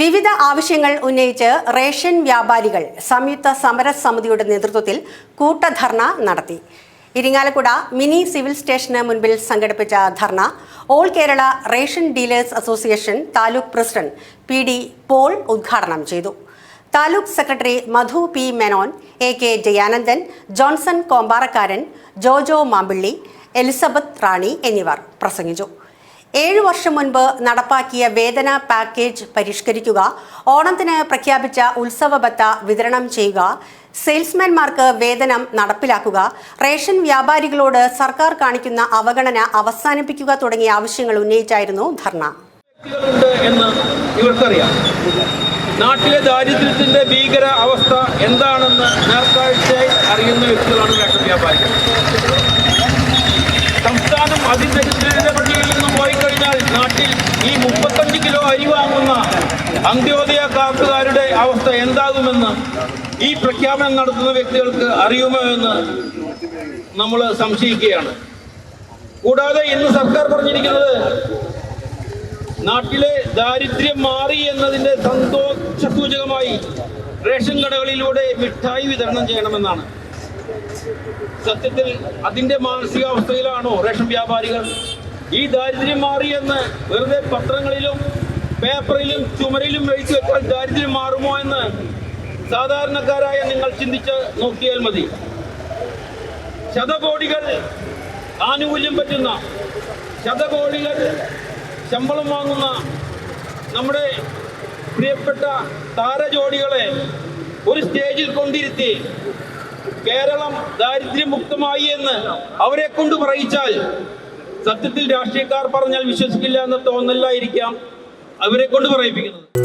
വിവിധ ആവശ്യങ്ങൾ ഉന്നയിച്ച് റേഷൻ വ്യാപാരികൾ സംയുക്ത സമരസമിതിയുടെ നേതൃത്വത്തിൽ കൂട്ടധർണ നടത്തി. ഇരിങ്ങാലക്കുട മിനി സിവിൽ സ്റ്റേഷന് മുൻപിൽ സംഘടിപ്പിച്ച dharna. All Kerala ration dealers association taluk president P D Paul ഉദ്ഘാടനം ചെയ്തു. Taluk secretary Madhu P Menon A K Jayanandan Johnson Kombarakkaran Jojo Mampilly Elizabeth Rani എന്നിവർ പ്രസംഗിച്ചു. ഏഴു വർഷം മുൻപ് നടപ്പാക്കിയ വേതന പാക്കേജ് പരിഷ്കരിക്കുക ഓണത്തിന് പ്രഖ്യാപിച്ച ഉത്സവ ബത്ത വിതരണം ചെയ്യുക സെയിൽസ്മാൻമാർക്ക് വേതനം നടപ്പിലാക്കുക റേഷൻ വ്യാപാരികളോട് സർക്കാർ കാണിക്കുന്ന അവഗണന അവസാനിപ്പിക്കുക തുടങ്ങിയ ആവശ്യങ്ങൾ ഉന്നയിച്ചായിരുന്നു ധർണ. നാട്ടിലെ ദാരിദ്ര്യത്തിന്റെ ഭീകര അവസ്ഥ എന്താണെന്ന് നേർക്കാഴ്ചയായി അറിയുന്ന വ്യക്തികളാണ് റേഷൻ വ്യാപാരികൾ സംസ്ഥാനം അതിദരിദ്രരുടെ അന്ത്യോദയ കാർഡുകാരുടെ അവസ്ഥ എന്താകുമെന്ന് ഈ പ്രഖ്യാപനം നടത്തുന്ന വ്യക്തികൾക്ക് അറിയുമോ എന്ന് നമ്മൾ സംശയിക്കുകയാണ്. കൂടാതെ ഇന്ന് സർക്കാർ പറഞ്ഞിരിക്കുന്നത് നാട്ടിലെ ദാരിദ്ര്യം മാറി എന്നതിന്റെ സന്തോഷ സൂചകമായി റേഷൻ കടകളിലൂടെ മിഠായി വിതരണം ചെയ്യണമെന്നാണ്. സത്യത്തിൽ അതിന്റെ മാനസികാവസ്ഥയിലാണോ റേഷൻ വ്യാപാരികൾ? ഈ ദാരിദ്ര്യം മാറി എന്ന് വെറുതെ പത്രങ്ങളിലും പേപ്പറിലും ചുമരിലും വെച്ച് വെച്ചാൽ ദാരിദ്ര്യം മാറുമോ എന്ന് സാധാരണക്കാരായ നിങ്ങൾ ചിന്തിച്ച് നോക്കിയാൽ മതി. ശതകോടികൾ ആനുകൂല്യം പറ്റുന്ന ശതകോടികൾ ശമ്പളം വാങ്ങുന്ന നമ്മുടെ പ്രിയപ്പെട്ട താരജോഡികളെ ഒരു സ്റ്റേജിൽ കൊണ്ടിരുത്തി കേരളം ദാരിദ്ര്യമുക്തമായി എന്ന് അവരെ കൊണ്ട് പറയിച്ചാൽ സത്യത്തിൽ രാഷ്ട്രീയക്കാർ പറഞ്ഞാൽ വിശ്വസിക്കില്ല എന്ന് തോന്നലായിരിക്കാം. അവരെ കൊണ്ട് പറയിപ്പിക്കുന്നത്.